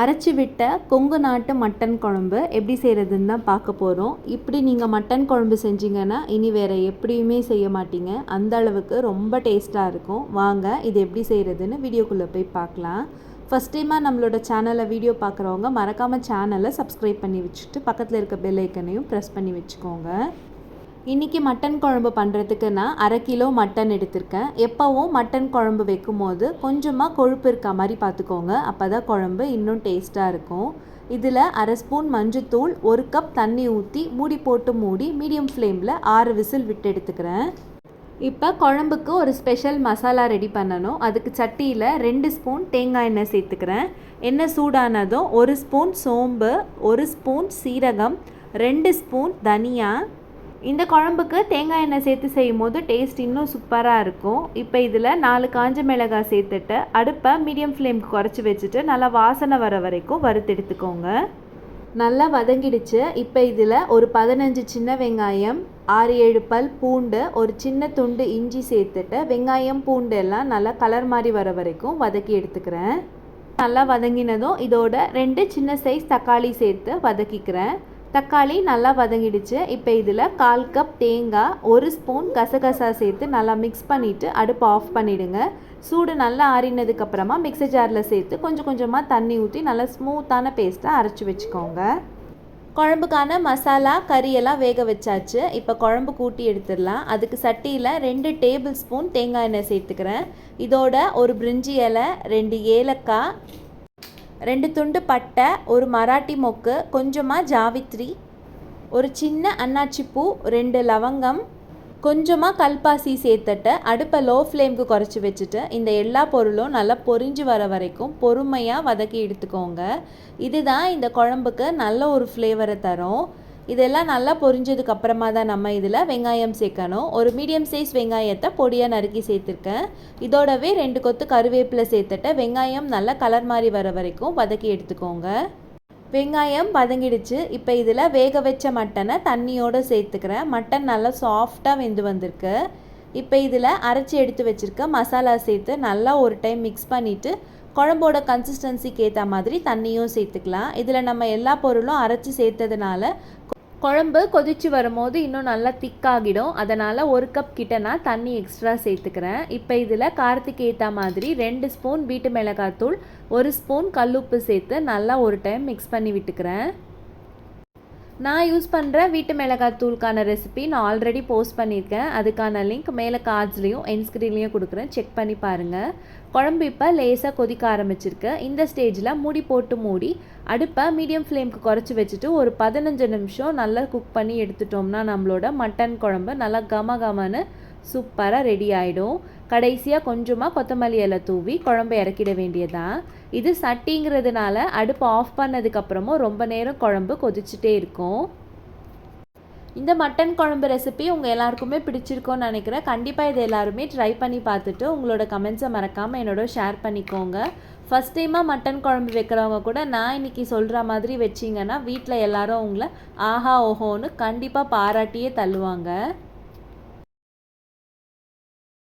அரைச்சி விட்ட கொங்கு நாட்டு மட்டன் குழம்பு எப்படி செய்கிறதுன்னு தான் பார்க்க போகிறோம் இப்படி நீங்கள் மட்டன் குழம்பு செஞ்சீங்கன்னா இனி வேறு எப்படியுமே செய்ய மாட்டீங்க. அந்த அளவுக்கு ரொம்ப டேஸ்ட்டாக இருக்கும். வாங்க இது எப்படி செய்கிறதுன்னு வீடியோக்குள்ளே போய் பார்க்கலாம். ஃபஸ்ட் டைமாக நம்மளோட சேனலை வீடியோ பார்க்குறவங்க மறக்காமல் சேனலை சப்ஸ்கிரைப் பண்ணி வச்சுட்டு பக்கத்தில் இருக்க பெல் ஐக்கனையும் ப்ரெஸ் பண்ணி வச்சுக்கோங்க. இன்றைக்கி மட்டன் குழம்பு பண்ணுறதுக்கு நான் அரை கிலோ மட்டன் எடுத்திருக்கேன். எப்போவும் மட்டன் குழம்பு வைக்கும் போது கொஞ்சமாக கொழுப்பு இருக்க மாதிரி பார்த்துக்கோங்க. அப்போ தான் குழம்பு இன்னும் டேஸ்ட்டாக இருக்கும். இதில் அரை ஸ்பூன் மஞ்சத்தூள் ஒரு கப் தண்ணி ஊற்றி மூடி போட்டு மூடி மீடியம் ஃப்ளேமில் ஆறு விசில் விட்டு எடுத்துக்கிறேன். இப்போ குழம்புக்கு ஒரு ஸ்பெஷல் மசாலா ரெடி பண்ணணும். அதுக்கு சட்டியில் ரெண்டு ஸ்பூன் தேங்காய் எண்ணெய் சேர்த்துக்கிறேன். எண்ணெய் சூடானதும் ஒரு ஸ்பூன் சோம்பு ஒரு ஸ்பூன் சீரகம் ரெண்டு ஸ்பூன் தனியா இந்த குழம்புக்கு தேங்காய் எண்ணெய் சேர்த்து செய்யும் போது டேஸ்ட் இன்னும் சூப்பராக இருக்கும். இப்போ இதில் நாலு காஞ்ச மிளகாய் சேர்த்துட்டு அடுப்பை மீடியம் ஃப்ளேம்க்கு குறைச்சி வச்சுட்டு நல்லா வாசனை வர வரைக்கும் வறுத்தெடுத்துக்கோங்க. நல்லா வதங்கிடுச்சு. இப்போ இதில் ஒரு பதினஞ்சு சின்ன வெங்காயம் ஆறு ஏழு பல் பூண்டு ஒரு சின்ன துண்டு இஞ்சி சேர்த்துட்டு வெங்காயம் பூண்டு எல்லாம் நல்லா கலர் மாதிரி வர வரைக்கும் வதக்கி எடுத்துக்கிறேன். நல்லா வதங்கினதும் இதோட ரெண்டு சின்ன சைஸ் தக்காளி சேர்த்து வதக்கிக்கிறேன். தக்காளி நல்லா வதங்கிடுச்சு. இப்போ இதில் கால் கப் தேங்காய் ஒரு ஸ்பூன் கசகசா சேர்த்து நல்லா மிக்ஸ் பண்ணிவிட்டு அடுப்பை ஆஃப் பண்ணிவிடுங்க சூடு நல்லா ஆறினதுக்கப்புறமா மிக்ஸி ஜாரில் சேர்த்து கொஞ்சம் கொஞ்சமாக தண்ணி ஊற்றி நல்லா ஸ்மூத்தான பேஸ்ட்டாக அரைச்சி வச்சுக்கோங்க. குழம்புக்கான மசாலா கறியெல்லாம் வேக வச்சாச்சு. இப்போ குழம்பு கூட்டி எடுத்துடலாம். அதுக்கு சட்டியில் ரெண்டு டேபிள் ஸ்பூன் தேங்காய் எண்ணெய் சேர்த்துக்கிறேன். இதோட ஒரு பிரிஞ்சி இலை ரெண்டு ஏலக்காய் ரெண்டு துண்டு பட்டை ஒரு மராட்டி மொக்கு கொஞ்சமாக ஜாவித்ரி ஒரு சின்ன அன்னாச்சி பூ ரெண்டு லவங்கம் கொஞ்சமாக கல்பாசி சேர்த்துட்டு அடுப்பை லோ ஃப்ளேம்க்கு குறைச்சி வச்சுட்டு இந்த எல்லா பொருளும் நல்லா பொரிஞ்சு வர வரைக்கும் பொறுமையாக வதக்கி எடுத்துக்கோங்க. இதுதான் இந்த குழம்புக்கு நல்ல ஒரு ஃப்ளேவரை தரும். இதெல்லாம் நல்லா பொரிஞ்சதுக்கு அப்புறமா தான் நம்ம இதில் வெங்காயம் சேர்க்கணும். ஒரு மீடியம் சைஸ் வெங்காயத்தை பொடியாக நறுக்கி சேர்த்துருக்கேன். இதோடவே ரெண்டு கொத்து கருவேப்பிலை சேர்த்துட்டு வெங்காயம் நல்லா கலர் மாதிரி வர வரைக்கும் வதக்கி எடுத்துக்கோங்க. வெங்காயம் வதங்கிடுச்சு. இப்போ இதில் வேக வச்ச மட்டனை தண்ணியோடு சேர்த்துக்கிறேன். மட்டன் நல்லா சாஃப்டாக வெந்து வந்திருக்கு. இப்போ இதில் அரைச்சி எடுத்து வச்சுருக்க மசாலா சேர்த்து நல்லா ஒரு டைம் மிக்ஸ் பண்ணிவிட்டு குழம்போட கன்சிஸ்டன்சிக்கு ஏற்ற மாதிரி தண்ணியும் சேர்த்துக்கலாம். இதில் நம்ம எல்லா பொருளும் அரைச்சி சேர்த்ததுனால குழம்பு கொதித்து வரும்போது இன்னும் நல்லா திக்காகிடும். அதனால் ஒரு கப் கிட்ட நான் தண்ணி எக்ஸ்ட்ரா சேர்த்துக்கிறேன். இப்போ இதில் காரத்துக்கு ஏற்ற மாதிரி ரெண்டு ஸ்பூன் வீட்டு மிளகாத்தூள் ஒரு ஸ்பூன் கல்லுப்பு சேர்த்து நல்லா ஒரு டைம் மிக்ஸ் பண்ணி விட்டுக்கிறேன். நான் யூஸ் பண்ணுற வீட்டு மிளகாய் தூளுக்கான ரெசிபி நான் ஆல்ரெடி போஸ்ட் பண்ணியிருக்கேன். அதுக்கான லிங்க் மேலே கார்ட்ஸ்லேயும் என்ஸ்க்ரீன்லேயும் கொடுக்குறேன். செக் பண்ணி பாருங்கள் குழம்பு இப்போ லேசாக கொதிக்க ஆரம்பிச்சிருக்கு. இந்த ஸ்டேஜில் மூடி போட்டு மூடி அடுப்பை மீடியம் ஃப்ளேம்க்கு குறைச்சி வச்சுட்டு ஒரு பதினஞ்சு நிமிஷம் நல்லா குக் பண்ணி எடுத்துட்டோம்னா நம்மளோட மட்டன் குழம்பு நல்லா கம கமன்னு சூப்பராக ரெடி ஆகிடும் கடைசியாக கொஞ்சமாக கொத்தமல்லி இலை தூவி குழம்பு இறக்கிட வேண்டியதான் இது சட்டிங்கிறதுனால அடுப்பு ஆஃப் பண்ணதுக்கப்புறமும் ரொம்ப நேரம் குழம்பு கொதிச்சுட்டே இருக்கும். இந்த மட்டன் குழம்பு ரெசிபி உங்கள் எல்லாருக்குமே பிடிச்சிருக்கோன்னு நினைக்கிறேன். கண்டிப்பாக இதை எல்லாருமே ட்ரை பண்ணி பார்த்துட்டு உங்களோட கமெண்ட்ஸை மறக்காமல் என்னோட ஷேர் பண்ணிக்கோங்க. ஃபஸ்ட் டைமாக மட்டன் குழம்பு வைக்கிறவங்க கூட நான் இன்றைக்கி சொல்கிற மாதிரி வச்சிங்கன்னா வீட்டில் எல்லாரும் உங்களை ஆஹா ஓஹோன்னு கண்டிப்பாக பாராட்டியே தள்ளுவாங்க.